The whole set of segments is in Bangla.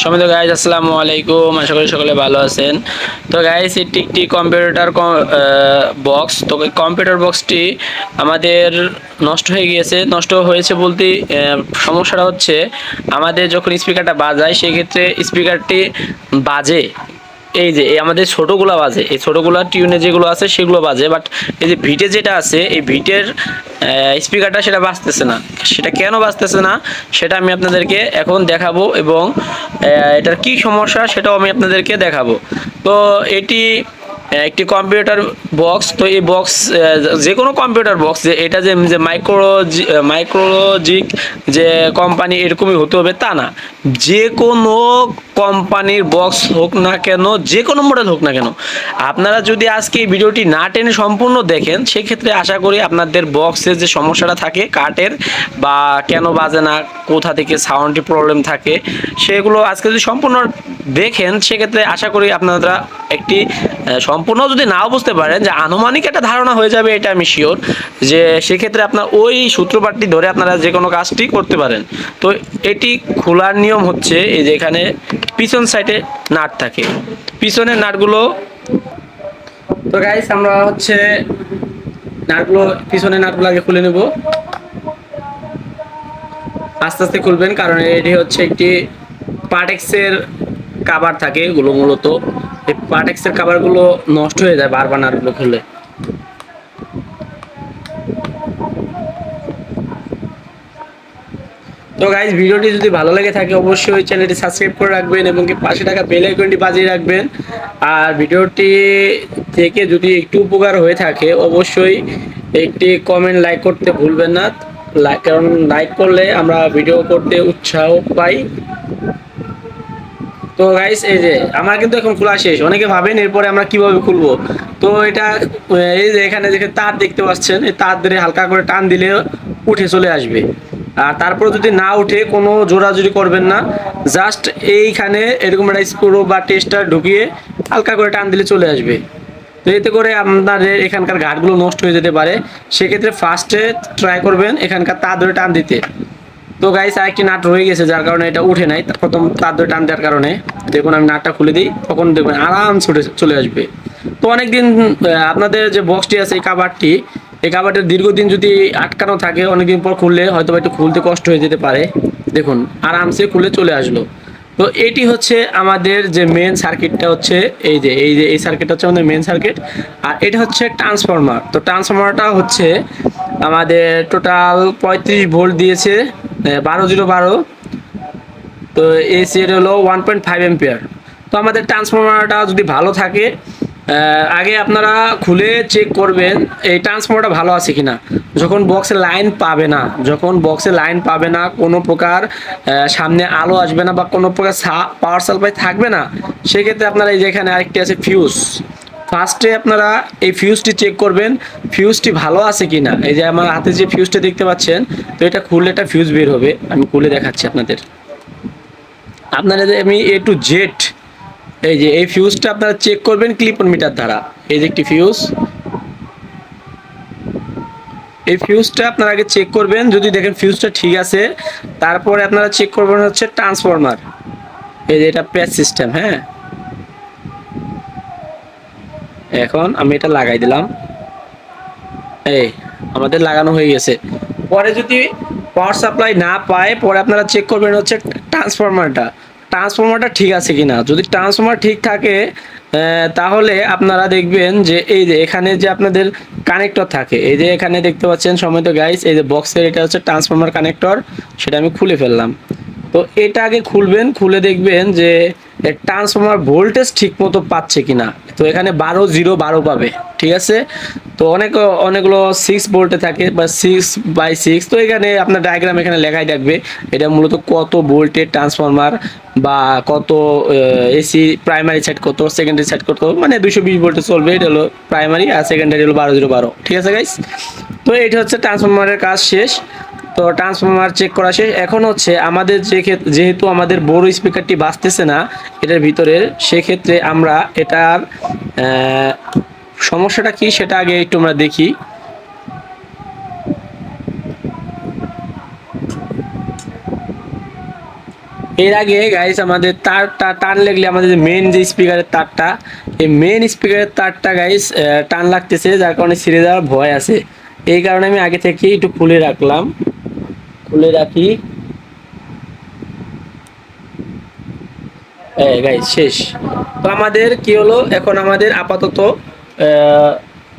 সমিত গাইজ আসসালামু আলাইকুম। আশা করি সকলে ভালো আছেন। তো গাইজ এটি একটি কম্পিউটার বক্স তো কম্পিউটার বক্সটি আমাদের নষ্ট হয়ে গিয়েছে। নষ্ট হয়েছে বলতে সমস্যাটা হচ্ছে, আমাদের যখন স্পিকারটা বাজায়, সেক্ষেত্রে স্পিকারটি বাজে। এই যে আমাদের ছোটোগুলো বাজে। এই ছোটোগুলো টিউনে যেগুলো আছে, সেগুলো বাজে। বাট এই যে ভিটে যেটা আছে, এই ভিটের স্পিকারটা সেটা বাঁচতেছে না। সেটা কেন বাজতেছে না, সেটা আমি আপনাদেরকে এখন দেখাবো এবং এটার কি সমস্যা সেটাও আমি আপনাদেরকে দেখাবো। তো এটি একটি কম্পিউটার বক্স, তো এই বক্স যে কোনো কম্পিউটার বক্স, যে এটা যে যে মাইক্রো মাইক্রোলজিক যে কোম্পানি এরকমই হতে হবে তা না। যে কোনো কোম্পানির বক্স হোক না কেন, যে কোনো মডেল হোক না কেন, আপনারা যদি আজকে এই ভিডিওটি না টেনে সম্পূর্ণ দেখেন, সেক্ষেত্রে আশা করি আপনাদের বক্সের যে সমস্যাটা থাকে, কাঠের বা কেন বাজে না, কোথা থেকে সাউন্ডটি প্রবলেম থাকে, সেগুলো আজকে যদি সম্পূর্ণ দেখেন, সেক্ষেত্রে আশা করি আপনারা একটি সম্পূর্ণ যদি নাও বুঝতে পারেন যে আনুমানিক একটা ধারণা হয়ে যাবে, এটা আমি শিওর যে সেক্ষেত্রে আপনার ওই সূত্রপাতটি ধরে আপনারা যে কোনো কাজটি করতে পারেন। তো এটি খোলার নিয়ম হচ্ছে এই যে এখানে পিছন সাইডে নাট থাকে। পিছনের নাটগুলো তো গাইস আমরা হচ্ছে নাটগুলো পিছনে নাটগুলো আগে খুলে নেব। আস্তে আস্তে খুলবেন, কারণ এটি হচ্ছে একটি পার্টেক্সের কাবার থাকে, এগুলো মূলত এই পার্টেক্সের কাবারগুলো নষ্ট হয়ে যায় বারবার নাটগুলো খুললে তো গাইজ ভিডিওটি যদি ভালো লেগে থাকে, অবশ্যই চ্যানেলটি সাবস্ক্রাইব করে রাখবেন এবং কি পাশে টাকা বেল আইকনটি বাজিয়ে রাখবেন। আর ভিডিওটি থেকে যদি একটু উপকার হয়ে থাকে, অবশ্যই একটি কমেন্ট লাইক করতে ভুলবেন না। কারণ লাইক করলে আমরা ভিডিও করতে উৎসাহ পাই। তো গাইস এই যে, আমার কিন্তু এখন খোলা শেষ। অনেকে ভাবেন এরপরে আমরা কীভাবে খুলবো। তো এটা, এই যে এখানে দেখে তার দেখতে পাচ্ছেন, এই তার ধরে হালকা করে টান দিলে উঠে চলে আসবে। আর তারপর যদি না উঠে, কোনো জোরাজুরি করবেন না। জাস্ট এইখানে এরকম একটা স্ক্রু বা টেস্টার ঢুকিয়ে হালকা করে টান দিলে চলে আসবে। তো এতে করে আপনাদের এখানকার ঘাটগুলো নষ্ট হয়ে যেতে পারে। সেক্ষেত্রে ফার্স্টে ট্রাই করবেন এখানকার তার ধরে টান দিতে। তো গাইস আরেকটি নাট রয়ে গেছে, যার কারণে এটা উঠে নাই। প্রথম তার ধরে টান দেওয়ার কারণে। দেখুন, আমি নাটটা খুলে দিই, তখন দেখবেন আরাম ছুটে, চলে আসবে। তো অনেকদিন আপনাদের যে বক্সটি আছে, এই কাবারটি এই কাবারটির দীর্ঘদিন যদি আটকানো থাকে, অনেকদিন পর খুললে হয়তো একটু খুলতে কষ্ট হয়ে যেতে পারে। দেখুন, আরামসে খুলে চলে আসলো। তো এটি হচ্ছে আমাদের যে মেন সার্কিটটা হচ্ছে, এই যে এই যে, এই সার্কিটটা হচ্ছে আমাদের মেন সার্কিট আর এটা হচ্ছে ট্রান্সফরমার তো ট্রান্সফরমারটা হচ্ছে আমাদের টোটাল পঁয়ত্রিশ ভোল্ট দিয়েছে। বারো জিরো বারো। তো এসি এর হলো ওয়ান পয়েন্ট ফাইভ এম্পিয়ার তো আমাদের ট্রান্সফরমারটা যদি ভালো থাকে আগে আপনারা খুলে চেক করবেন, এই ট্রান্সফরমারটা ভালো আছে কিনা। যখন বক্সে লাইন পাবে না, যখন বক্সে লাইন পাবে না, কোনো প্রকার সামনে আলো আসবে না বা কোনো প্রকার পাওয়ার সাপ্লাই থাকবে না, সেক্ষেত্রে আপনারা এই যেখানে আরেকটি আছে ফিউজ ফার্স্টে আপনারা এই ফিউজটি চেক করবেন ফিউজটি ভালো আছে কি না এই যে আমার হাতে যে ফিউজটা দেখতে পাচ্ছেন, তো এটা খুললে একটা ফিউজ বের হবে। আমি খুলে দেখাচ্ছি আপনাদের। আপনারা আমি এ টু জেড এই যে এই ফিউজটা আপনারা চেক করবেন ক্লিপন মিটার দ্বারা। এই যে একটি ফিউজ এই ফিউজটা আপনারা আগে চেক করবেন, যদি দেখেন ফিউজটা ঠিক আছে, তারপরে আপনারা চেক করবেন হচ্ছে ট্রান্সফরমার এই যে এটা প্যাচ সিস্টেম হ্যাঁ? এখন আমি এটা লাগাই দিলাম। এই, আমাদের লাগানো হয়ে গেছে। পরে যদি পাওয়ার সাপ্লাই না পায়, পরে আপনারা চেক করবেন হচ্ছে ট্রান্সফরমারটা ট্রান্সফরমারটা ঠিক আছে কিনা? যদি ট্রান্সফরমার ঠিক থাকে তাহলে আপনারা দেখবেন যে এই যে এখানে যে আপনাদের কানেক্টর থাকে, এই যে এখানে দেখতে পাচ্ছেন সময় তো গাইস এই যে বক্সের এটা হচ্ছে ট্রান্সফরমার কানেক্টর সেটা আমি খুলে ফেললাম। তো এটা আগে খুলবেন, খুলে দেখবেন যে ট্রান্সফরমার ভোল্টেজ ঠিক মতো পাচ্ছে কিনা? তো এখানে বারো জিরো বারো পাবে, ঠিক আছে? তো অনেক, অনেকগুলো সিক্স ভোল্টে থাকে, বা সিক্স বাই সিক্স তো এখানে আপনার ডায়াগ্রাম এখানে লেখাই থাকবে। এটা মূলত কত ভোল্টের ট্রান্সফরমার বা কত এসি প্রাইমারি সেট কত সেকেন্ডারি সেট কত মানে দুশো বিশ ভোল্টে চলবে, এটা হলো প্রাইমারি আর সেকেন্ডারি হলো বারো জিরো বারো, ঠিক আছে গাইস তো এটা হচ্ছে ট্রান্সফরমারের কাজ শেষ। তো ট্রান্সফরমার চেক করা শেষ। এখন হচ্ছে আমাদের যে যেহেতু আমাদের বড় স্পিকারটি বাজতেছে না, এটার ভিতরে সেক্ষেত্রে আমরা এটার সমস্যাটা কি সেটা আগে একটু আমরা দেখি। এর আগে গাইস আমাদের তারটা টান লাগলে আমাদের মেন যে স্পিকারের তারটা, এই মেন স্পিকারের তারটা গাইস টান লাগতেছে, যার কারণে ছিঁড়ে যাওয়ার ভয় আছে। এই কারণে আমি আগে থেকে একটু খুলে রাখলাম। খুলে রাখি। শেষ। তো আমাদের কি হলো? এখন আমাদের আপাতত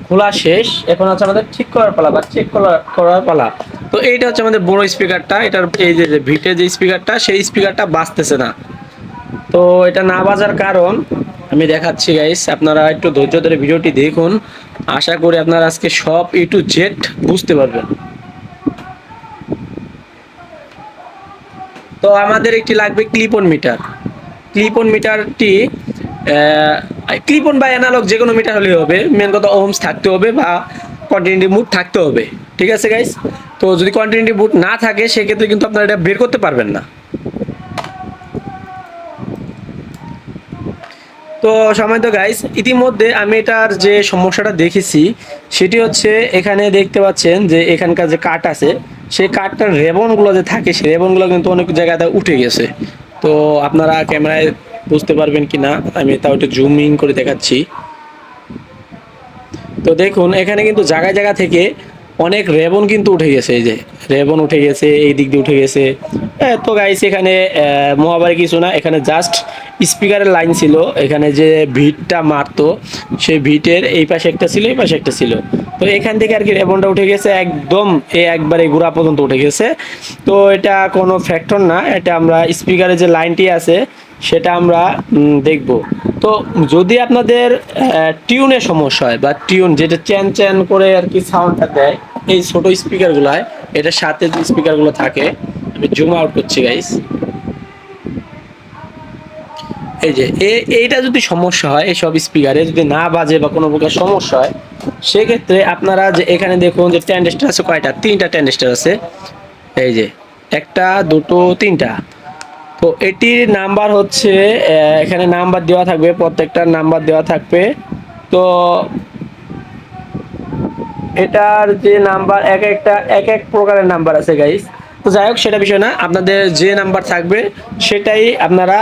খোলা শেষ। এখন হচ্ছে আমাদের ঠিক করার পালা বা চেক করার পালা। তো এইটা হচ্ছে আমাদের বড় স্পিকারটা এটার এই যে ভিটের যে স্পিকারটা সেই স্পিকারটা বাজতেছে না। তো এটা না বাজার কারণ, আমি দেখাচ্ছি গাইস আপনারা একটু ধৈর্য ধরে ভিডিওটি দেখুন। আশা করি আপনারা আজকে সব ই টু জেড বুঝতে পারবেন। তো আমাদের একটি লাগবে clip on meter clip on মিটারটি clip on বা অ্যানালগ যে কোনো মিটার হলেই হবে। মেন কথা ওমস থাকতে হবে বা কন্টিনিউটি মুড থাকতে হবে। ঠিক আছে গাইস তো যদি কন্টিনিউটি মুড না থাকে, সেক্ষেত্রে কিন্তু আপনারা এটা বের করতে পারবেন না। তো সময় তো গাইস ইতিমধ্যে আমি এটার যে সমস্যাটা দেখেছি, সেটি হচ্ছে এখানে দেখতে পাচ্ছেন যে এখানকার যে কাঠ আছে, সেই কাঠটার রেবনগুলো যে থাকে, সেই রেবনগুলো কিন্তু অনেক জায়গাতে উঠে গেছে। তো আপনারা ক্যামেরায় বুঝতে পারবেন কি না আমি তাও একটু জুম ইন করে দেখাচ্ছি। তো দেখুন, এখানে কিন্তু জায়গায় জায়গা থেকে অনেক রেবন কিন্তু উঠে গেছে এই যে রেবন উঠে গেছে এই দিক দিয়ে উঠে গেছে। এ, তো গাইস এখানে মহাবারে কিছু না এখানে জাস্ট স্পিকারের লাইন ছিল এখানে যে ভিটটা মারতো সেই ভিটের এই পাশে একটা ছিল এই পাশে একটা ছিল। তো এখান থেকে আর কি রেবনটা উঠে গেছে একদম এই একবারে গোড়া পর্যন্ত উঠে গেছে। তো এটা কোনো ফ্যাক্টর না এটা আমরা স্পিকারের যে লাইনটি আছে সেটা আমরা দেখব। তো যদি আপনাদের টিউনের সমস্যা হয় বা টিউন যেটা চ্যান চ্যান করে আর কি সাউন্ডটা দেয়, এই ছোট স্পিকারগুলোয় এটার সাথে যে স্পিকারগুলো থাকে, আমি জুম আউট করছি গাইস এই যে এইটা যদি সমস্যা হয় এইসব স্পিকারে যদি না বাজে বা কোনো প্রকার সমস্যা হয়, সেক্ষেত্রে আপনারা যে, এখানে দেখুন যে ট্যান্ডেস্টার আছে কয়টা? তিনটা ট্যান্ডেস্টার আছে। এই যে, একটা, দুটো, তিনটা। তো এটির নাম্বার হচ্ছে এখানে নাম্বার দেওয়া থাকবে প্রত্যেকটার নাম্বার দেওয়া থাকবে। তো এটার যে নাম্বার, এক একটা, এক এক প্রকারের নাম্বার আছে গাইস তো যাই হোক, সেটা বিষয় না, আপনাদের যে নাম্বার থাকবে, সেটাই আপনারা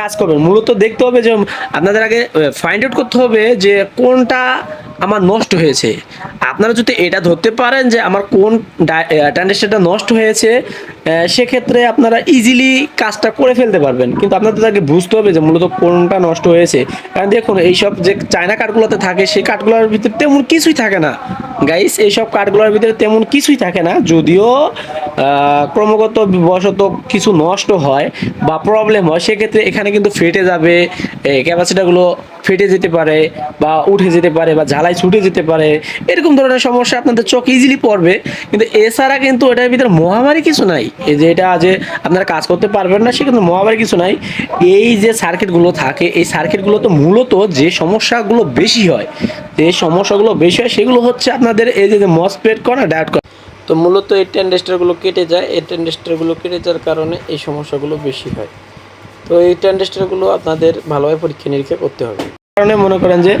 কাজ করবেন। মূলত দেখতে হবে যে, আপনাদের আগে ফাইন্ড আউট করতে হবে যে কোনটা আমার নষ্ট হয়েছে। আপনারা যদি এটা ধরতে পারেন যে আমার কোন ট্রানজেকশনটা নষ্ট হয়েছে সেক্ষেত্রে আপনারা ইজিলি কাজটা করে ফেলতে পারবেন। কিন্তু আপনাদের আগে বুঝতে হবে যে মূলত কোনটা নষ্ট হয়েছে। কারণ দেখুন, এইসব যে চায়না কাঠগুলোতে থাকে, সেই কার্ডগুলোর ভিতরে তেমন কিছুই থাকে না। গাইস এইসব কার্ডগুলোর ভিতরে তেমন কিছুই থাকে না। যদিও ক্রমাগত বশত কিছু নষ্ট হয় বা প্রবলেম হয়, সেক্ষেত্রে এখানে কিন্তু ফেটে যাবে ক্যাপাসিটারগুলো ফেটে যেতে পারে বা উঠে যেতে পারে বা ঝালাই ছুটে যেতে পারে, এরকম ধরনের সমস্যা আপনাদের চোখ ইজিলি পড়বে। কিন্তু এছাড়া কিন্তু এটার ভিতরে মহামারী কিছু নাই। এই যে এটা যে আপনারা কাজ করতে পারবেন না, সে কিন্তু মহামারী কিছু নাই। এই যে সার্কিটগুলো থাকে, এই সার্কিটগুলো তো মূলত যে সমস্যাগুলো বেশি হয়, যে সমস্যাগুলো বেশি হয়, সেগুলো হচ্ছে আপনাদের এই যে মসপেট করা ডায়েট করা তো মূলত এই ট্যান্ডেস্টারগুলো কেটে যায়। এই ট্যান্ডেস্টারগুলো কেটে যাওয়ার কারণে এই সমস্যাগুলো বেশি হয়। তো এই ট্যান্ডেস্টারগুলো আপনাদের ভালোভাবে পরীক্ষা নিরীক্ষা করতে হবে। কারণে মনে করেন যে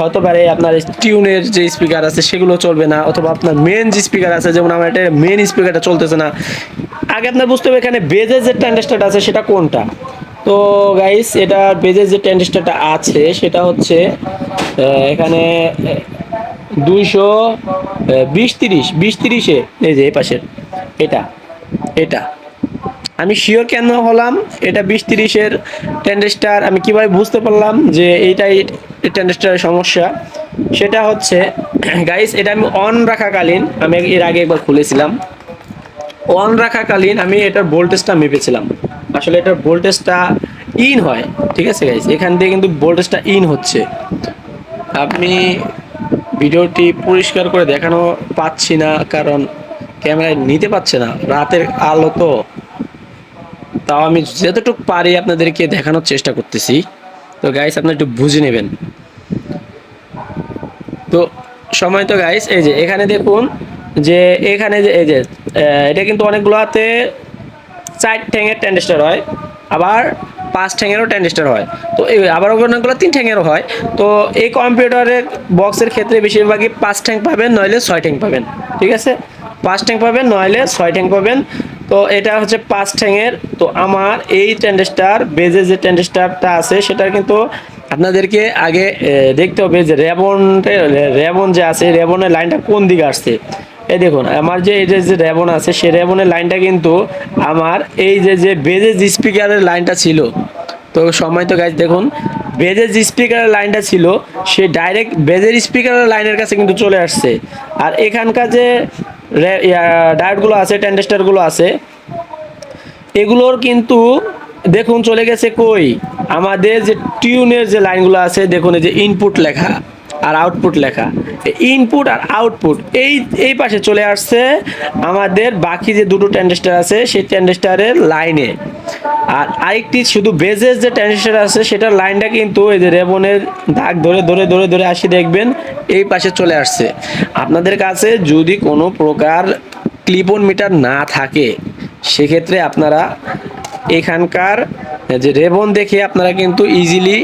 হয়তো পারে আপনার টিউনের যে স্পিকার আছে, সেগুলো চলবে না, অথবা আপনার মেন যে স্পিকার আছে, যেমন আমার এটা মেন স্পিকারটা চলতেছে না। আগে আপনার বুঝতে হবে এখানে বেজের যে ট্যান্ডেস্টারটা আছে, সেটা কোনটা? তো গাইস এটা বেজের যে ট্যান্ডেস্টারটা আছে, সেটা হচ্ছে এখানে দুইশো বিশ তিরিশ, বিশ তিরিশে, এই যে এই পাশের, এটা এটা। আমি শিওর কেন হলাম? এটা বিশ তিরিশের টেন্ডেস্টার আমি কীভাবে বুঝতে পারলাম যে এইটাই টেন্ডেস্টারের সমস্যা? সেটা হচ্ছে গাইস এটা আমি অন রাখাকালীন, আমি এর আগে একবার খুলেছিলাম। অন রাখাকালীন আমি এটার ভোল্টেজটা মেপেছিলাম। আসলে এটার ভোল্টেজটা ইন হয়, ঠিক আছে গাইস এখান দিয়ে কিন্তু ভোল্টেজটা ইন হচ্ছে। আপনি ভিডিওটি পরিষ্কার করে দেখানো পাচ্ছি না, কারণ ক্যামেরায় নিতে পারছে না। রাতের আলো তো। তাও আমি যতটুকু পারি আপনাদেরকে দেখানোর চেষ্টা করতেছি। তো গাইস আপনারা একটু বুঝে নেবেন। তো সময় তো গাইস এই যে এখানে দেখুন যে এখানে যে, এই যে এটা কিন্তু অনেকগুলোতে চার ঠ্যাঙের ট্যান্ডেস্টার হয়, আবার পাঁচ ঠ্যাঙেরও ট্যান্ডেস্টার হয়। তো এই আবার অনেকগুলো তিন ঠ্যাঙেরও হয়। তো এই কম্পিউটারের বক্সের ক্ষেত্রে বেশিরভাগই পাঁচ ঠ্যাং পাবেন, নইলে ছয় ঠ্যাং পাবেন। ঠিক আছে? পাঁচ ঠ্যাং পাবেন, নইলে ছয় ঠ্যাং পাবেন। তো এটা হচ্ছে পাঁচ ঠ্যাঙের। তো আমার এই টেন্ডেস্টার বেজে যে টেন্ডেস্টারটা আছে সেটা কিন্তু আপনাদেরকে আগে দেখতে হবে যে রেবন রেবন যে আছে, রেবনের লাইনটা কোন দিকে আসছে। এই দেখুন, আমার যে যে যে রেবন আছে, সে রেবনের লাইনটা কিন্তু আমার এই যে যে বেজে স্পিকারের লাইনটা ছিল। তো সময় তো গাছ দেখুন বেজের যে স্পিকারের লাইনটা ছিল, সে ডাইরেক্ট বেজের স্পিকারের লাইনের কাছে কিন্তু চলে আসছে। আর এখানকার যে ডায়োডগুলো আছে টেন্ডেস্টারগুলো আছে। এগুলোর কিন্তু, দেখুন চলে গেছে কই? আমাদের যে টিউনের যে লাইনগুলো আছে, দেখুন এই যে ইনপুট লেখা। আর আউটপুট লেখা। ইনপুট আর আউটপুট এই এই পাশে চলে আসছে আমাদের বাকি যে দুটো ট্যান্ডেস্টার আছে, সেই ট্যান্ডেস্টারের লাইনে আর আরেকটি শুধু বেজের যে ট্যান্ডেস্টার আছে, সেটার লাইনটা কিন্তু এই যে রেবনের দাগ ধরে ধরে ধরে ধরে আসি, দেখবেন, এই পাশে চলে আসছে। আপনাদের কাছে যদি কোনো প্রকার ক্লিপন মিটার না থাকে, সেক্ষেত্রে আপনারা এখানকার যে রেবন দেখে আপনারা কিন্তু ইজিলি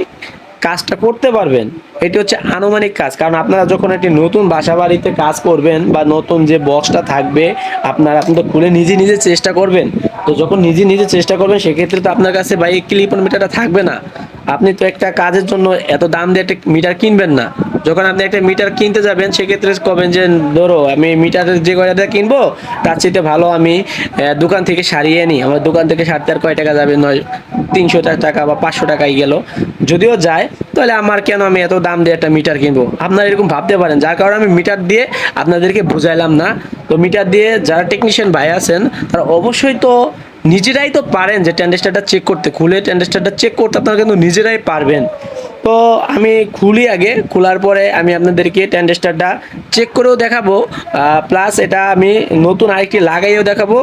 কাজটা করতে পারবেন। এটি হচ্ছে আনুমানিক কাজ। কারণ আপনারা যখন একটি নতুন বাসা বাড়িতে কাজ করবেন বা নতুন যে বক্সটা থাকবে, আপনারা আপনি তো খুলে নিজে নিজে চেষ্টা করবেন। তো যখন নিজে নিজে চেষ্টা করবেন, সেক্ষেত্রে তো আপনার কাছে বাইক ক্লিপন মিটারটা থাকবে না। আপনি তো একটা কাজের জন্য এত দাম দিয়ে একটা মিটার কিনবেন না। যখন আপনি একটা মিটার কিনতে যাবেন, সেক্ষেত্রে কবেন যে, ধরো, আমি মিটারের যে কয়টা কিনবো, তার চেয়ে ভালো আমি দোকান থেকে সারিয়ে নিই। আমার দোকান থেকে সারতে আর কয় টাকা যাবে? নয়, তিনশো টাকা বা পাঁচশো টাকাই গেল। যদিও যায়, তাহলে আমার কেন আমি এত দাম দিয়ে একটা মিটার কিনবো? আপনারা এরকম ভাবতে পারেন। যার কারণে আমি মিটার দিয়ে আপনাদেরকে বুঝাইলাম না। তো মিটার দিয়ে যারা টেকনিশিয়ান ভাই আছেন, তারা অবশ্যই তো নিজেরাই তো পারেন যে টেন্ডেস্টারটা চেক করতে। খুলে টেন্ডেস্টারটা চেক করতে আপনারা কিন্তু নিজেরাই পারবেন। তো আমি খুলি আগে, খোলার পরে আমি আপনাদেরকে টেন্ডেস্টারটা চেক করেও দেখাবো। প্লাস এটা আমি নতুন আরেকটি লাগাইও দেখাবো।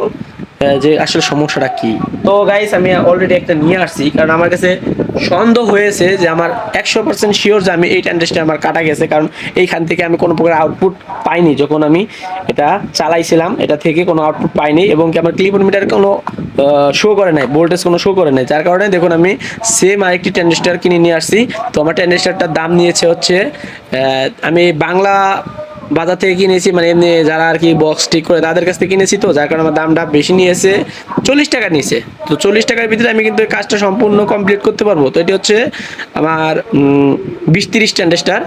যে আসলে সমস্যাটা কি। তো গাইস আমি অলরেডি একটা নিয়ে আসছি, কারণ আমার কাছে সন্দেহ হয়েছে যে আমার একশো পার্সেন্ট শিওর যে আমি এই ট্যান্ডেস্টটা আমার কাটা গেছে, কারণ এইখান থেকে আমি কোনো প্রকার আউটপুট পাইনি। যখন আমি এটা চালাইছিলাম, এটা থেকে কোনো আউটপুট পাইনি এবং কি আমার ক্লিপোমিটার কোনো শো করে নাই ভোল্টেজ কোনো শো করে নাই। যার কারণে দেখুন, আমি সেম আরেকটি ট্যান্ডেস্টার কিনে নিয়ে আসছি। তো আমার ট্যান্ডেস্টারটার দাম নিয়েছে হচ্ছে আমি বাংলা বাজার থেকে কিনেছি মানে এমনি যারা আর কি বক্স ঠিক করে তাদের কাছ থেকে কিনেছি তো, যার কারণে আমার দামটা বেশি নিয়েছে, চল্লিশ টাকা নিয়েছে। তো চল্লিশ টাকার ভিতরে আমি কিন্তু কাজটা সম্পূর্ণ কমপ্লিট করতে পারব। তো এটি হচ্ছে আমার বিশ তিরিশ ট্যান্ডেস্টার।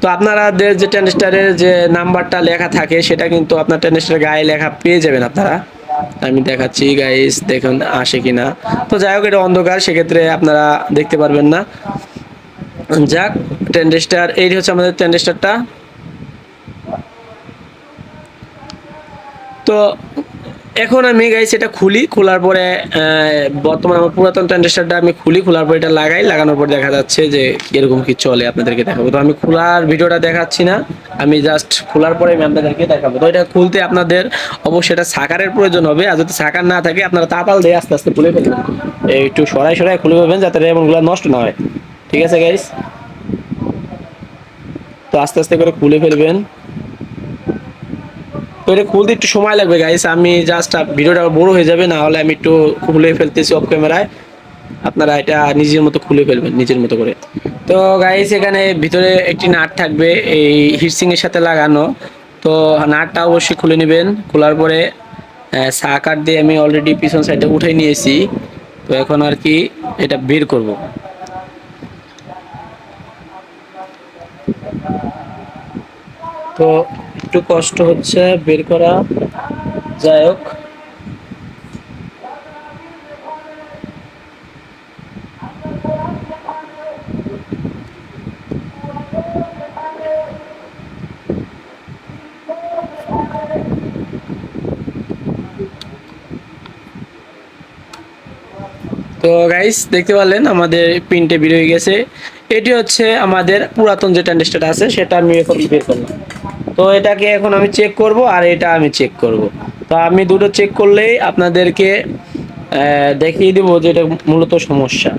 তো আপনাদের যে ট্যান্ডেস্টারের যে নাম্বারটা লেখা থাকে, সেটা কিন্তু আপনার ট্যান্ডেস্টারের গায়ে লেখা পেয়ে যাবেন আপনারা। আমি দেখাচ্ছি গাইস দেখুন আসে কিনা। তো যাই হোক, এটা অন্ধকার, সেক্ষেত্রে আপনারা দেখতে পারবেন না। যাক, ট্যান্ডেস্টার, এই হচ্ছে আমাদের ট্যান্ডেস্টারটা। তো এখন আমি গাইস এটা খুলি, খোলার পরে বর্তমানে আমার পুরাতন ট্রানজিস্টারটা আমি খুলি, খোলার পরে এটা লাগাই, লাগানোর পর দেখা যাচ্ছে যে এরকম কি চলে আপনাদেরকে দেখাবো। তো আমি খোলার ভিডিওটা দেখাচ্ছি না, আমি জাস্ট খোলার পরে আমি আপনাদেরকে দেখাবো। তো এটা খুলতে আপনাদের অবশ্যই এটা সাকারের প্রয়োজন হবে, আর যদি সাকার না থাকে, আপনারা তাপাল দিয়ে আস্তে আস্তে খুলে ফেলবেন। একটু সরাই সরাই খুলে ফেলবেন যাতে রেমনগুলো নষ্ট না হয়। ঠিক আছে গাইস তো আস্তে আস্তে করে খুলে ফেলবেন। তো এটা খুলতে একটু সময় লাগবে গাইস আমি জাস্ট ভিডিওটা বড় হয়ে যাবে, না হলে আমি একটু খুলে ফেলতেছি অফ ক্যামেরায় আপনারা এটা নিজের মতো খুলে ফেলবেন, নিজের মতো করে। তো গাইস এখানে ভিতরে একটি নাট থাকবে, এই হিটসিং এর সাথে লাগানো। তো, নাটটা অবশ্যই খুলে নেবেন। খোলার পরে সাকার দিয়ে আমি অলরেডি পিছন সাইডে উঠে নিয়েছি। তো, এখন আর কি এটা বের করব। তো একটু কষ্ট হচ্ছে বের করা। যাই হোক। তো গাইস দেখতে পারলেন আমাদের প্রিন্টে বের হয়ে গেছে। এটি হচ্ছে আমাদের পুরাতন যে ট্যান্ডেস্টার আছে, সেটা আমি এখন বের করলাম। তো এটাকে এখন আমি চেক করব আর এটা আমি চেক করব। তো আমি দুটো চেক করলেই আপনাদেরকে দেখিয়ে দেব যে এটা মূলত সমস্যা।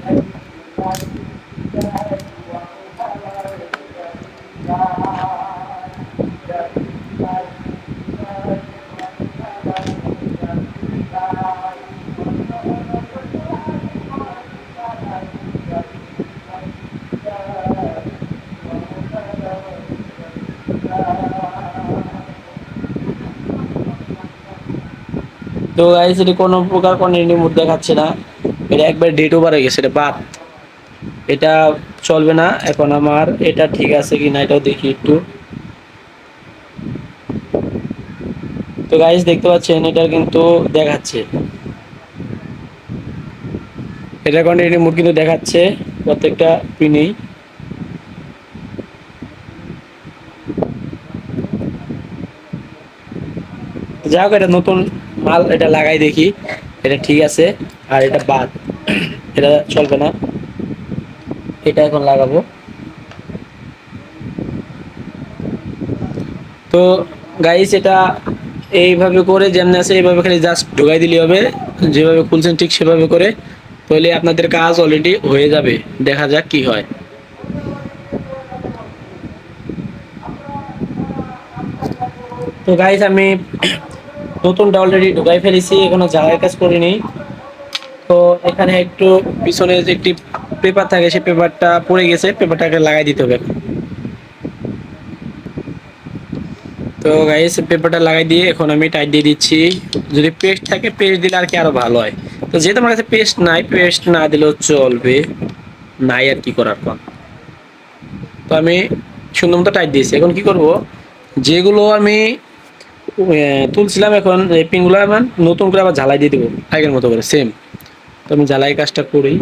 তো গাইস এটা কোনো প্রকার কন্টিনিউ মুড দেখাচ্ছে না। এটা একবার ডেট ওভার হয়ে গেছে, এটা বাদ। এটা চলবে না, এখন আমার এটা ঠিক আছে কিনা এটাও দেখি একটু। তো গাইস দেখতে পাচ্ছেন, এটা কিন্তু দেখাচ্ছে। এটা কন্টিনিউ মুড কিন্তু দেখাচ্ছে, প্রত্যেকটা পিনেই হোক, এটা নতুন মাল এটা লাগাই দেখি। এটা ঠিক আছে, আর এটা বাদ। এটা চলবে না। এটা এখন লাগাবো। তো গাইস এটা এইভাবে করে যেমনি আছে, এইভাবে খালি জাস্ট ঢোকাই দিলে হবে। যেভাবে খুলছেন ঠিক সেভাবে করে। তাহলে আপনাদের কাজ অলরেডি হয়ে যাবে। দেখা যাক কি হয়। তো গাইস আমি নতুনটা অলরেডি ঢুকাই ফেলেছি, এখনও জায়গায় কাজ করিনি। তো এখানে একটু পিছনে যে একটি পেপার থাকে, সেই পেপারটা পড়ে গেছে পেপারটাকে লাগাই দিতে হবে। তো গাইস পেপারটা লাগাই দিয়ে এখন আমি টাইট দিয়ে দিচ্ছি। যদি পেস্ট থাকে পেস্ট দিলে আর কি আরও ভালো হয়। তো যেহেতু আমার কাছে পেস্ট নাই পেস্ট না দিলেও চলবে। নাই আর কি করার পর তো আমি সুন্দর মতো টাইট দিয়েছি। এখন কি করব? যেগুলো আমি তুলছিলাম এখন, এই পিনগুলো আমার নতুন করে আবার ঝালাই দিয়ে দেবো, আগের মতো করে সেম তো আমি ঝালাই কাজটা করি।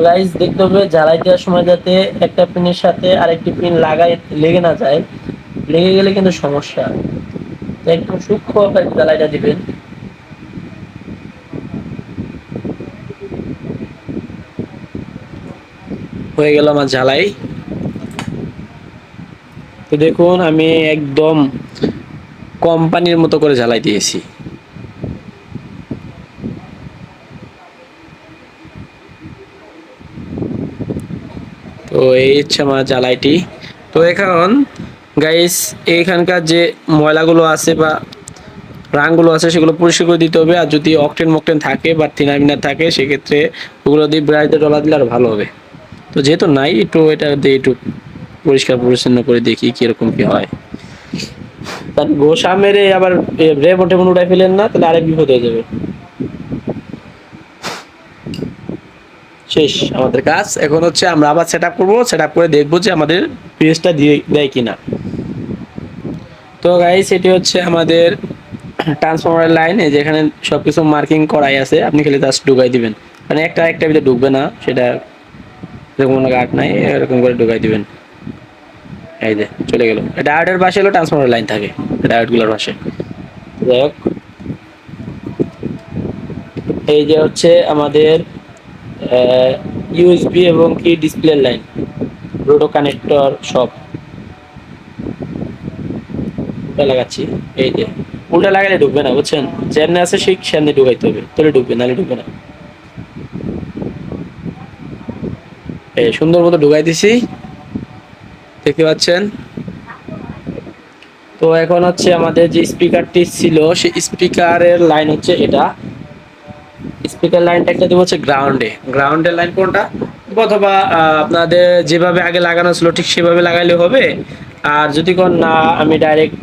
তো গাইস দেখতে হবে জ্বালাই দেওয়ার সময় যাতে একটা পিনের সাথে আরেকটি পিন লাগাই লেগে না যায়। লেগে গেলে কিন্তু সমস্যা। একদম দিবেন। হয়ে গেল আমার জ্বালাই। তো দেখুন, আমি একদম কোম্পানির মতো করে জ্বালাই দিয়েছি। তো এই হচ্ছে আমার জ্বালাইটি। তো এখন গাইস এখানকার যে ময়লাগুলো আছে বা রাংগুলো আছে, সেগুলো পরিষ্কার করে দিতে হবে। আর যদি অকটেন মকটেন থাকে বা থিনামিনার থাকে, সেক্ষেত্রে ওগুলো দিয়ে ব্রাইটে ডলা দিলে আরও ভালো হবে। তো যেহেতু নাই, একটু এটা দিয়ে একটু পরিষ্কার পরিচ্ছন্ন করে দেখি কীরকম কি হয়। তার গোসা মেরে আবার রে মোটে মনে উঠাই ফেলেন না, তাহলে আরেক বিপদ হয়ে যাবে। শেষ আমাদের কাজ। এখন হচ্ছে আমরা আবার সেট আপ করব সেট আপ করে দেখব যে আমাদের পেজটা দিয়ে দেয় কিনা। তো গাইস এটি হচ্ছে আমাদের ট্রান্সফরমারের লাইন যেখানে সবকিছু মার্কিং করাই আছে। আপনি খালি জাস্ট ঢুকাই দিবেন। মানে একটা একটা ভিতরে ঢুকবে না, সেটা এরকম কোনো গার্ড নাই, এরকম করে ঢুকাই দিবেন। এই যে, চলে গেল। ডায়োডের পাশে হলো ট্রান্সফরমার লাইন থাকে ডায়োডগুলোর পাশে। যাই হোক। এই যে হচ্ছে আমাদের ইউএসবি এবং কি ডিসপ্লে লাইন রোডো কানেক্টর সব। লাগাচ্ছি, এই যে। উল্টা লাগালে ঢুকবে না, বুঝছেন? যেমনি আছে সেই সামনে ঢুকাইতে হবে, তাহলে ঢুকবে নাহলে ঢুকবে না। এই সুন্দর মতো ঢুকাই দিছি। দেখতে পাচ্ছেন? তো এখন হচ্ছে আমাদের যে স্পিকারটি ছিল, সেই স্পিকারের লাইন হচ্ছে এটা। স্পিকার লাইনটা একটা দেবো হচ্ছে গ্রাউন্ডে গ্রাউন্ডের লাইন কোনটা? অথবা আপনাদের যেভাবে আগে লাগানো ছিল ঠিক সেভাবে লাগাইলে হবে। আর যদি কোন না, আমি ডাইরেক্ট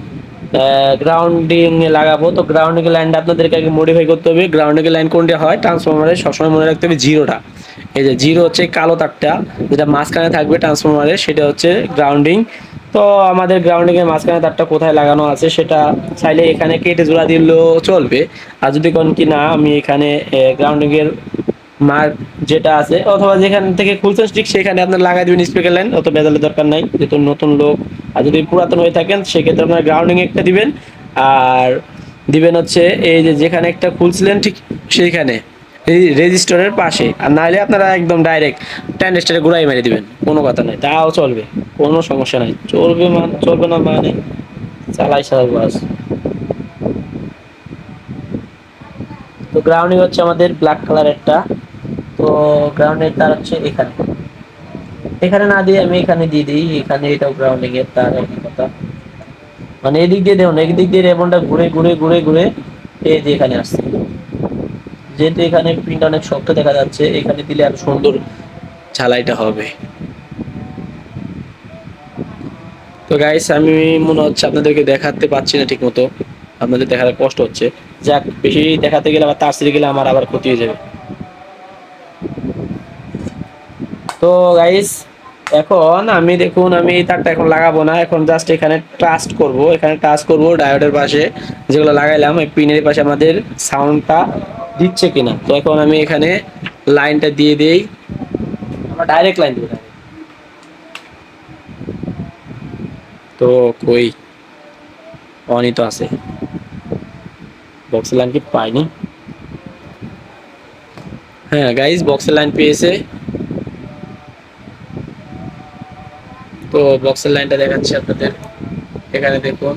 গ্রাউন্ডিং এ লাগাবো, তো গ্রাউন্ডিং লাইনটা আপনাদেরকে আগে মডিফাই করতে হবে। গ্রাউন্ডিং লাইন কোনটা হয়? ট্রান্সফরমারে সবসময় মনে রাখতে হবে জিরোটা এই যে জিরো হচ্ছে কালো তারটা, যেটা মাঝখানে থাকবে ট্রান্সফরমারে সেটা হচ্ছে গ্রাউন্ডিং তো আমাদের গ্রাউন্ডিং এর মাঝখানে তারটা কোথায় লাগানো আছে সেটা চাইলে এখানে কেটে জোড়া দিলেও চলবে। আর যদি কোন কি না, আমি এখানে গ্রাউন্ডিং এর মার্ক যেটা আছে, অথবা যেখান থেকে খুলছেন ঠিক সেখানে আপনার লাগাই দিবেন স্পিকার লাইন অত বেজালের দরকার নাই। যেহেতু নতুন লোক, আর যদি পুরাতন হয়ে থাকেন, সেক্ষেত্রে আপনার গ্রাউন্ডিং একটা দিবেন। আর দিবেন হচ্ছে এই যে যেখানে একটা খুলছিলেন ঠিক সেইখানে। রেজিস্টারের পাশে। আর নাহলে আপনারা একদম ডাইরেক্ট টেন স্টারে ঘুরাই মেরে দিবেন। কোনো কথা নাই। তাও চলবে। কোনো সমস্যা নাই। চলবে মান চলবে না মানে চালাই চালাই বাস তো গ্রাউন্ডিং হচ্ছে আমাদের ব্ল্যাক কালার একটা। তো গ্রাউন্ডের তার হচ্ছে এখানে। এখানে না দিয়ে আমি এখানে দিয়ে দিই। এখানে এটাও গ্রাউন্ডিং এর তার কথা। মানে এদিক দিয়ে দেখুন, এদিক দিয়ে রেবনটা ঘুরে ঘুরে ঘুরে ঘুরে এই যে এখানে আসছে। যেহেতু এখানে প্রিন্ট অনেক শক্ত দেখা যাচ্ছে। এখানে দিলে আরও সুন্দর ঝালাইটা হবে। তো গাইস আমি মনে হচ্ছে আপনাদেরকে দেখাতে পাচ্ছি না ঠিক মতো আপনাদের দেখার কষ্ট হচ্ছে। যাক, বেশি দেখাতে গেলে আবার তাড়াতাড়ি গেলে আমার আবার ক্ষতি হয়ে যাবে। তো গাইস এখন আমি দেখুন, আমি তারটা এখন লাগাবো না। এখন জাস্ট এখানে ট্রাস্ট করব। এখানে টাচ করব ডায়োডের পাশে। যেগুলো লাগাইলাম, এই পিনের পাশে আমাদের সাউন্ডটা দিচ্ছে কিনা। তো এখন আমি এখানে লাইনটা দিয়ে দেই। আমরা ডাইরেক্ট লাইন দেবো তো কই? অনই তো আছে। বক্সের লাইন কি পাইনি? হ্যাঁ গাইস বক্সের লাইন পেয়েছে। তো বক্সের লাইনটা দেখাচ্ছি আপনাদের। এখানে দেখুন।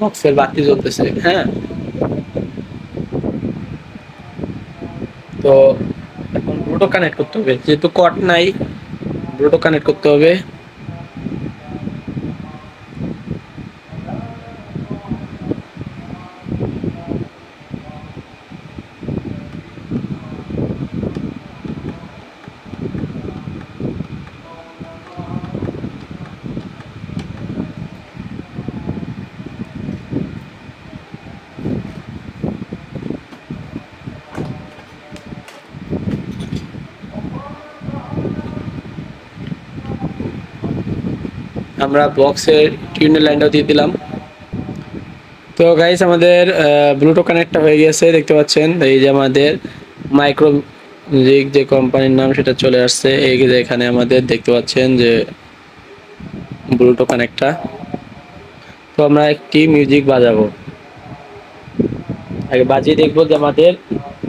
বক্সের বাতি জ্বলতেছে হ্যাঁ। তো এখন ব্লুটুথ কানেক্ট করতে হবে। যেহেতু কট নাই ব্লুটুথ কানেক্ট করতে হবে। আমরা বক্সের টিউনের লাইনটাও দিয়ে দিলাম। তো গাইস আমাদের ব্লুটুথ কানেক্টটা হয়ে গেছে দেখতে পাচ্ছেন? এই যে আমাদের মাইক্রো মিউজিক যে কোম্পানির নাম, সেটা চলে আসছে। এই যে এখানে আমাদের দেখতে পাচ্ছেন যে ব্লুটুথ কানেক্টটা তো আমরা একটি মিউজিক বাজাবো। আগে বাজিয়ে দেখব যে আমাদের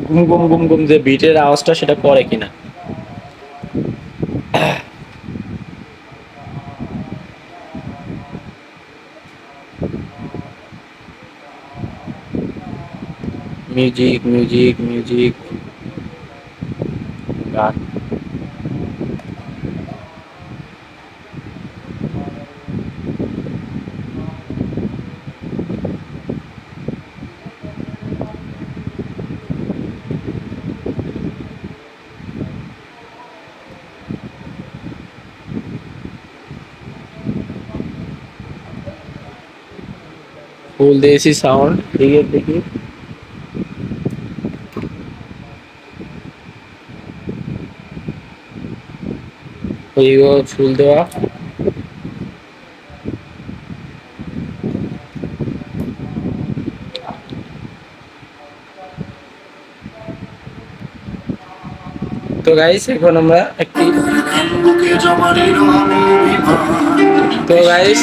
গুম গুম গুম গুম যে বিটের আওয়াজটা সেটা করে কিনা। মিউজিক মিউজিক মিউজিক গান ফুল দিয়েছি সাউন্ড দেখি দেখি ওইগো ফুল দেওয়া। তো গাইস এখন আমরা একটি তো গাইস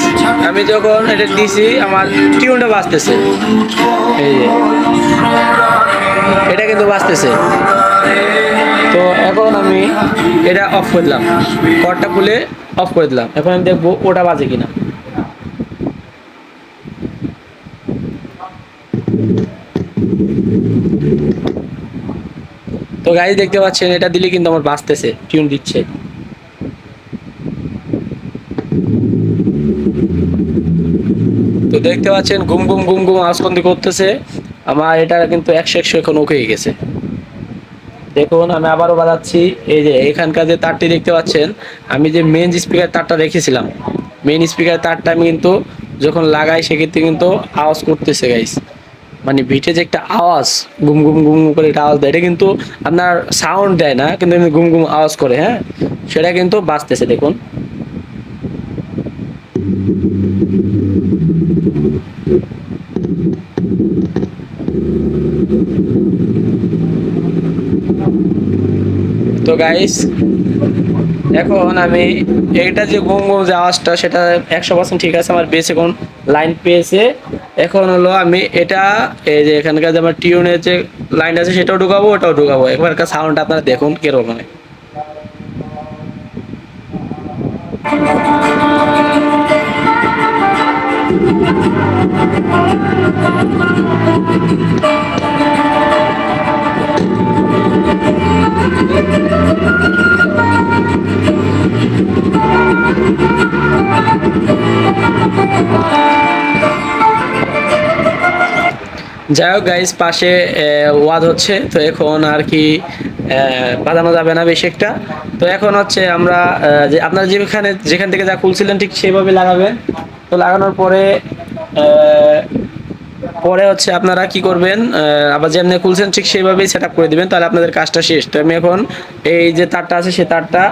আমি যখন এটা দিছি, আমার টিউনটা বাজতেছে। এই যে। এটা কিন্তু বাজতেছে। এখন আমি এটা অফ করে দিলাম। কর্ডটা খুলে অফ করে দিলাম। এখন আমি দেখব ওটা বাজে কিনা। তো গাড়ি দেখতে পাচ্ছেন, এটা দিলে কিন্তু আমার বাঁচতেছে টিউন দিচ্ছে। তো দেখতে পাচ্ছেন, গুম গুম গুম গুম কোন করতেছে। আমার এটা কিন্তু একশো একশো এখন ওকে গেছে। দেখুন, আমি আবারও বাজাচ্ছি। এই যে এখানকার যে তারটি দেখতে পাচ্ছেন, আমি যে মেন স্পিকার তারটা রেখেছিলাম মেন স্পিকার তারটা আমি কিন্তু যখন লাগাই, সেক্ষেত্রে কিন্তু আওয়াজ করতেছে গাইস মানে ভিটে যে একটা আওয়াজ, গুম গুম গুম করে একটা আওয়াজ দেয়, এটা কিন্তু আপনার সাউন্ড দেয় না, কিন্তু গুম গুম আওয়াজ করে হ্যাঁ? সেটা কিন্তু বাঁচতেছে দেখুন। গাইস এখন আমি এইটা যে গুম গুম যে আওয়াজটা, সেটা একশো পার্সেন্ট ঠিক আছে, আমার বেশ এখন লাইন পেয়েছে। এখন হলো আমি এটা, এই যে এখানকার যে আমার টিউনের যে লাইন আছে, সেটাও ঢুকাবো, ওটাও ঢুকাবো। একবার সাউন্ডটা আপনারা দেখুন কীরকম Thank you. যাই হোক গাইজ পাশে ওয়াদ হচ্ছে, তো এখন আর কি বাঁধানো যাবে না বেশি একটা। তো এখন হচ্ছে আমরা যে আপনারা যেখানে যেখান থেকে যা খুলছিলেন ঠিক সেইভাবে লাগাবেন। তো লাগানোর পরে পরে হচ্ছে আপনারা কি করবেন আবার যেমনি খুলছেন ঠিক সেইভাবেই সেট করে দিবেন, তাহলে আপনাদের কাজটা শেষ। তো আমি এখন এই যে তারটা আছে সে তারটা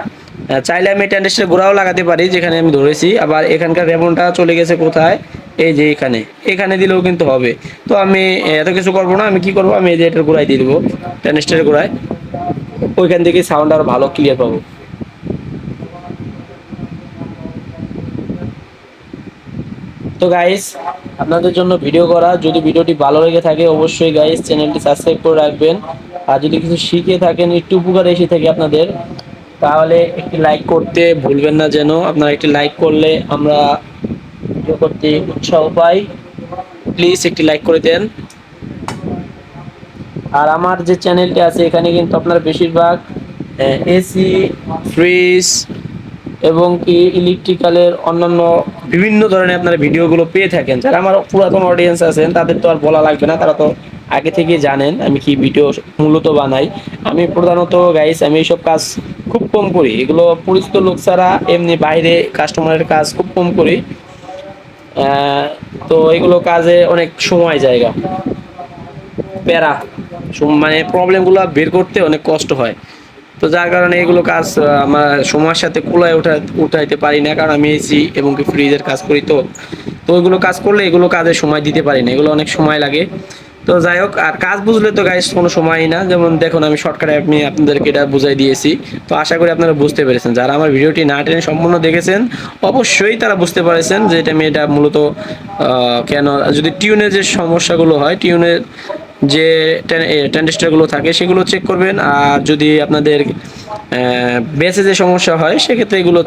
চাইলে আমি টেন্ডেস্টের গোড়াও লাগাতে পারি, যেখানে আমি ধরেছি, আবার এখানকার রেবনটা চলে গেছে কোথায়? এই যে এখানে। এখানে দিলেও কিন্তু হবে। তো আমি এত কিছু করব না, আমি কি করব? আমি এই যে এটার গোড়ায় দিয়ে দেবো টেন্ডেস্টের গোড়ায়। ওইখান থেকে সাউন্ড আরও ভালো ক্লিয়ার পাবো। তো গাইস আপনাদের জন্য ভিডিও করা। যদি ভিডিওটি ভালো লেগে থাকে, অবশ্যই গাইস চ্যানেলটি সাবস্ক্রাইব করে রাখবেন। আর যদি কিছু শিখে থাকেন, একটু উপকার এসে থাকে আপনাদের, তাহলে একটি লাইক করতে ভুলবেন না যেন। আপনারা একটি লাইক করলে আমরা ভিডিও করতে উৎসাহ পাই। প্লিজ একটি লাইক করে দেন। আর আমার যে চ্যানেলটি আছে, এখানে কিন্তু আপনারা বেশিরভাগ এসি ফ্রিজ এবং কি ইলেকট্রিক্যালের অন্যান্য বিভিন্ন ধরনের আপনারা ভিডিওগুলো পেয়ে থাকেন। যারা আমার পুরাতন অডিয়েন্স আছেন, তাদের তো আর বলা লাগবে না, তারা তো আগে থেকে জানেন আমি কি ভিডিও মূলত বানাই। আমি প্রধানত গাইস আমি এইসব কাজ খুব কম করি। এগুলো পরিচিত লোক ছাড়া এমনি বাইরে কাস্টমারের কাজ খুব কম করি। তো এগুলো কাজে অনেক সময়, জায়গা। প্যারা। মানে প্রবলেমগুলো বের করতে অনেক কষ্ট হয়। তো যার কারণে এগুলো কাজ আমার সময়ের সাথে কুলায় উঠা, উঠাইতে পারি না, কারণ আমি এসি এবং কি ফ্রিজের কাজ করি তো। তো ওইগুলো কাজ করলে এগুলো কাজে সময় দিতে পারি না, এগুলো অনেক সময় লাগে। তো যাই হোক, আর কাজ বুঝলে তো গাইস কোনো সময়ই না। যেমন দেখুন, আমি শর্টকাটে আপনি আপনাদেরকে এটা বুঝাই দিয়েছি। তো আশা করি আপনারা বুঝতে পেরেছেন। যারা আমার ভিডিওটি না টেনে সম্পূর্ণ দেখেছেন, অবশ্যই তারা বুঝতে পারেছেন যে এটা আমি এটা মূলত কেন, যদি টিউনের যে সমস্যাগুলো হয় টিউনের যে ট্যান্ডেস্টারগুলো থাকে, সেগুলো চেক করবেন। আর যদি আপনাদের বেসে যে সমস্যা হয়, সেক্ষেত্রে এগুলো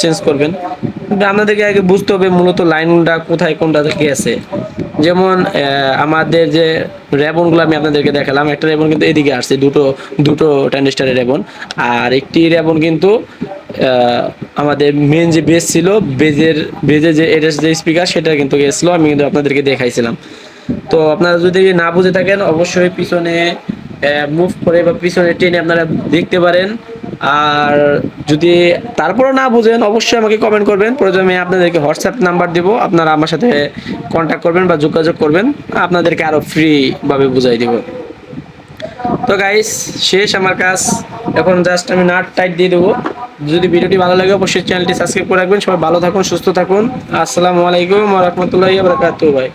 চেঞ্জ করবেন। আপনাদেরকে আগে বুঝতে হবে মূলত লাইনটা কোথায়, কোনটা থেকে আছে। যেমন আমাদের যে রেবনগুলো আমি আপনাদেরকে দেখালাম, একটা রেবন কিন্তু এদিকে আসছে, দুটো দুটো ট্যান্ডেস্টারের রেবন। আর একটি রেবন কিন্তু আমাদের মেন যে বেস ছিল বেজের বেজের যে এর যে স্পিকার সেটা কিন্তু গেছিল, আমি কিন্তু আপনাদেরকে দেখাইছিলাম। তো আপনারা যদি না বুঝে থাকেন, অবশ্যই পিছনে মুভ করে বা পিছনে টেনে আপনারা দেখতে পারেন। আর যদি তারপরও না বুঝেন, অবশ্যই আমাকে কমেন্ট করবেন। প্রয়োজনে আমি আপনাদেরকে হোয়াটসঅ্যাপ নাম্বার দেবো। আপনারা আমার সাথে কন্ট্যাক্ট করবেন বা যোগাযোগ করবেন। আপনাদেরকে আরও ফ্রি ভাবে বুঝাই দেব। তো গাইস শেষ আমার কাজ। এখন জাস্ট আমি নাট টাইট দিয়ে দেবো। যদি ভিডিওটি ভালো লাগে, অবশ্যই চ্যানেলটি সাবস্ক্রাইব করে রাখবেন। সবাই ভালো থাকুন, সুস্থ থাকুন। আসসালামু আলাইকুম রহমতুল্লাহ বারকাতু ভাই।